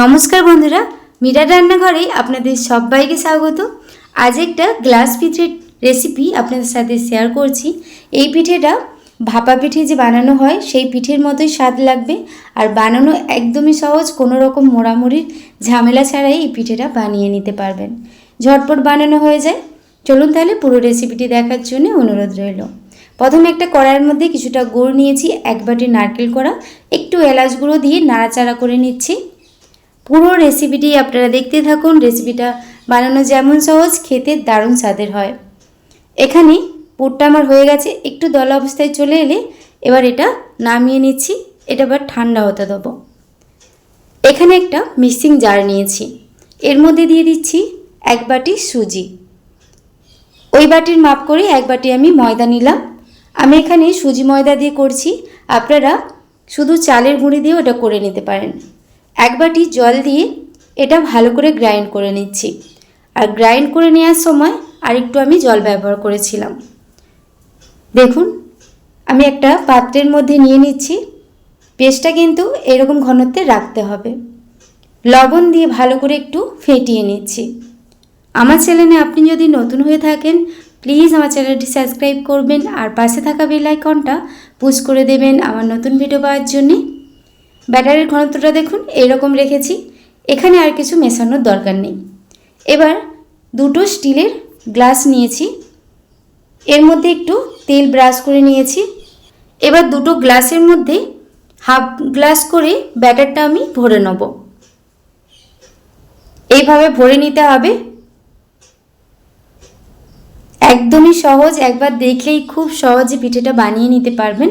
নমস্কার বন্ধুরা, মীরা রান্নাঘরে আপনাদের সবাইকে স্বাগত। আজ একটা গ্লাস পিঠের রেসিপি আপনাদের সাথে শেয়ার করছি। এই পিঠেটা ভাপা পিঠে যে বানানো হয়, সেই পিঠের মতোই স্বাদ লাগবে। আর বানানো একদমই সহজ, কোনো রকম মোড়ামুড়ির ঝামেলা ছাড়াই এই পিঠেটা বানিয়ে নিতে পারবেন। ঝটপট বানানো হয়ে যায়। চলুন তাহলে পুরো রেসিপিটি দেখার জন্য অনুরোধ রইল। প্রথমে একটা কড়াইয়ের মধ্যে কিছুটা গুড় নিয়েছি, এক বাটি নারকেল করা একটু এলাচ গুঁড়ো দিয়ে নাড়াচাড়া করে নিচ্ছি। পুরো রেসিপিটি আপনারা দেখতে থাকুন। রেসিপিটা বানানো যেমন সহজ, খেতে দারুণ স্বাদের হয়। এখানে পুরটা আমার হয়ে গেছে। একটু দলা অবস্থায় চলে এলে এবার এটা নামিয়ে নিচ্ছি। এটা আবার ঠান্ডা হতে দেবো। এখানে একটা মিক্সিং জার নিয়েছি। এর মধ্যে দিয়ে দিচ্ছি এক বাটি সুজি। ওই বাটির মাপ করে এক বাটি আমি ময়দা নিলাম। আমি এখানে সুজি ময়দা দিয়ে করছি। আপনারা শুধু চালের গুঁড়ি দিয়ে ওটা করে নিতে পারেন। এক বাটি জল দিয়ে এটা ভালো করে গ্রাইন্ড করে নিচ্ছি। আর গ্রাইন্ড করে নেওয়ার সময় আরেকটু আমি জল ব্যবহার করেছিলাম। দেখুন, আমি একটা পাত্রের মধ্যে নিয়ে নিচ্ছি। পেস্টটা কিন্তু এরকম ঘনত্বে রাখতে হবে। লবণ দিয়ে ভালো করে একটু ফেটিয়ে নিচ্ছি। আমার চ্যানেলে আপনি যদি নতুন হয়ে থাকেন প্লিজ আমার চ্যানেলটি সাবস্ক্রাইব করবেন আর পাশে থাকা বেল আইকনটা পুশ করে দেবেন আমার নতুন ভিডিও পাওয়ার জন্যে। ব্যাটারির ঘনত্বটা দেখুন এরকম রেখেছি। এখানে আর কিছু মেশানোর দরকার নেই। এবার দুটো স্টিলের গ্লাস নিয়েছি। এর মধ্যে একটু তেল ব্রাশ করে নিয়েছি। এবার দুটো গ্লাসের মধ্যে হাফ গ্লাস করে ব্যাটারটা আমি ভরে নেব। এইভাবে ভরে নিতে হবে। একদমই সহজ, একবার দেখলেই খুব সহজে পিঠেটা বানিয়ে নিতে পারবেন।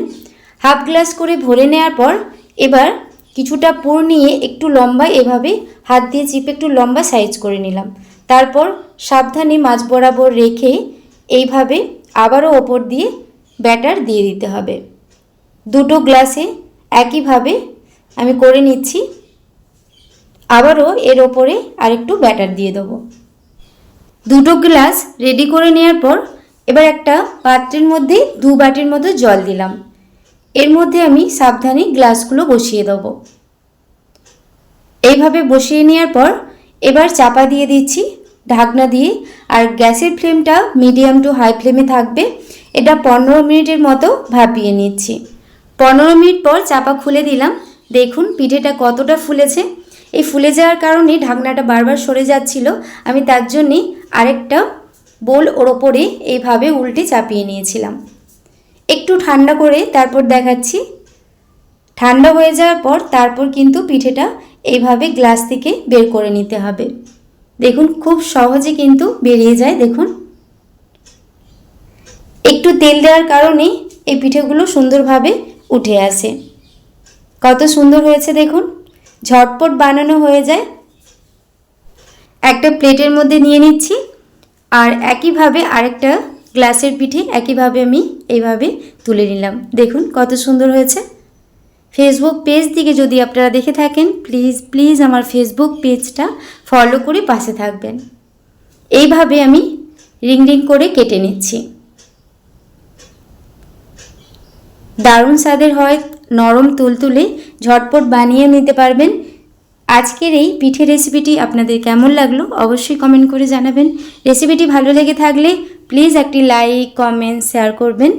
হাফ গ্লাস করে ভরে নেওয়ার পর এবার কিছুটা পুর নিয়ে একটু লম্বা এভাবে হাত দিয়ে চিপে একটু লম্বা সাইজ করে নিলাম। তারপর সাবধানে মাছ বরাবর রেখে এইভাবে আবারও ওপর দিয়ে ব্যাটার দিয়ে দিতে হবে। দুটো গ্লাসে একইভাবে আমি করে নিচ্ছি। আবারও এর ওপরে আরেকটু ব্যাটার দিয়ে দেবো। দুটো গ্লাস রেডি করে নেওয়ার পর এবার একটা পাত্রের মধ্যে দু বাটির মতো জল দিলাম। এর মধ্যে আমি সাবধানে গ্লাসগুলো বসিয়ে দেবো। এইভাবে বসিয়ে নেওয়ার পর এবার চাপা দিয়ে দিচ্ছি ঢাকনা দিয়ে আর গ্যাসের ফ্লেমটা মিডিয়াম টু হাই ফ্লেমে থাকবে। এটা পনেরো মিনিটের মতো ভাপিয়ে নিচ্ছি। পনেরো মিনিট পর চাপা খুলে দিলাম। দেখুন পিঠেটা কতটা ফুলেছে। এই ফুলে যাওয়ার কারণে ঢাকনাটা বারবার সরে যাচ্ছিল। আমি তার জন্যে আরেকটা বোল ওর ওপরে এইভাবে উল্টে চাপিয়ে নিয়েছিলাম। একটু ঠান্ডা করে তারপর দেখাচ্ছি। ঠান্ডা হয়ে যাওয়ার পর তারপর কিন্তু পিঠেটা এইভাবে গ্লাস থেকে বের করে নিতে হবে। দেখুন, খুব সহজে কিন্তু বেরিয়ে যায়, দেখুন। একটু তেল দেওয়ার কারণে এই পিঠেগুলো সুন্দরভাবে উঠে আসে। কত সুন্দর হয়েছে, দেখুন। ঝটপট বানানো হয়ে যায়। একটা প্লেটের মধ্যে নিয়ে নিচ্ছি। আর একইভাবে আরেকটা গ্লাসের পিঠে একইভাবে আমি এইভাবে তুলে নিলাম। দেখুন কত সুন্দর হয়েছে। ফেসবুক পেজ থেকে যদি আপনারা দেখে থাকেন প্লিজ প্লিজ আমার ফেসবুক পেজটা ফলো করে পাশে থাকবেন। এইভাবে আমি রিং রিং করে কেটে নিচ্ছি। দারুণ স্বাদের হয়, নরম তুলতুলে, ঝটপট বানিয়ে নিতে পারবেন। আজকের এই পিঠে রেসিপিটি আপনাদের কেমন লাগল অবশ্যই কমেন্ট করে জানাবেন। রেসিপিটি ভালো লেগে থাকলে প্লিজ একটি লাইক, কমেন্ট, শেয়ার করবেন।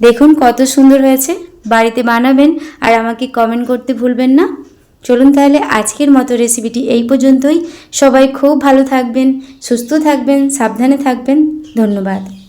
দেখুন কত সুন্দর হয়েছে। বাড়িতে বানাবেন আর আমাকে কমেন্ট করতে ভুলবেন না। চলুন তাহলে আজকের মতো রেসিপিটি এই পর্যন্তই। সবাই খুব ভালো থাকবেন, সুস্থ থাকবেন, সাবধানে থাকবেন। ধন্যবাদ।